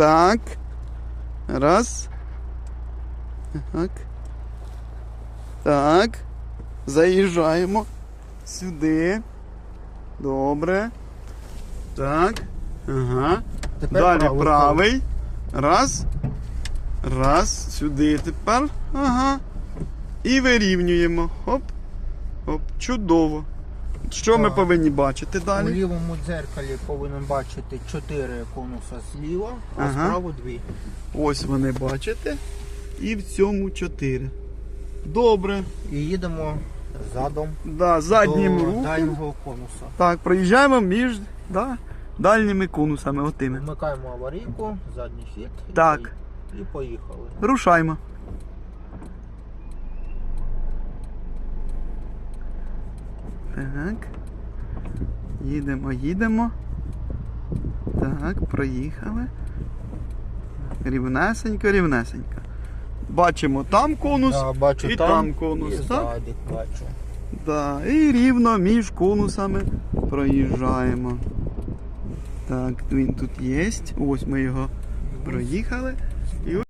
Так. Раз. Так. Так. Заїжджаємо сюди. Добре. Так. Ага. Тепер Далі правий правий. Раз. Раз. Сюди тепер. Ага. І вирівнюємо. Хоп. Хоп. Чудово. Що ми повинні бачити У далі? лівому дзеркалі повинен бачити 4 конуса зліва, а Ага. справа 2. Ось вони бачите. І в цьому чотири. Добре. І їдемо задом Да, заднім до рухом. дальнього конуса. Так, проїжджаємо між да, дальніми конусами отими. Вмикаємо аварійку, задній хід і Так. пої- і поїхали. Рушаймо. Так. Їдемо, їдемо. Так, проїхали. Рівнесенько, рівнесенько. Бачимо там конус. Да, бачу і там, там конус, і так? бачу. Да, і рівно між конусами проїжджаємо. Так, він тут є. Ось ми його проїхали. І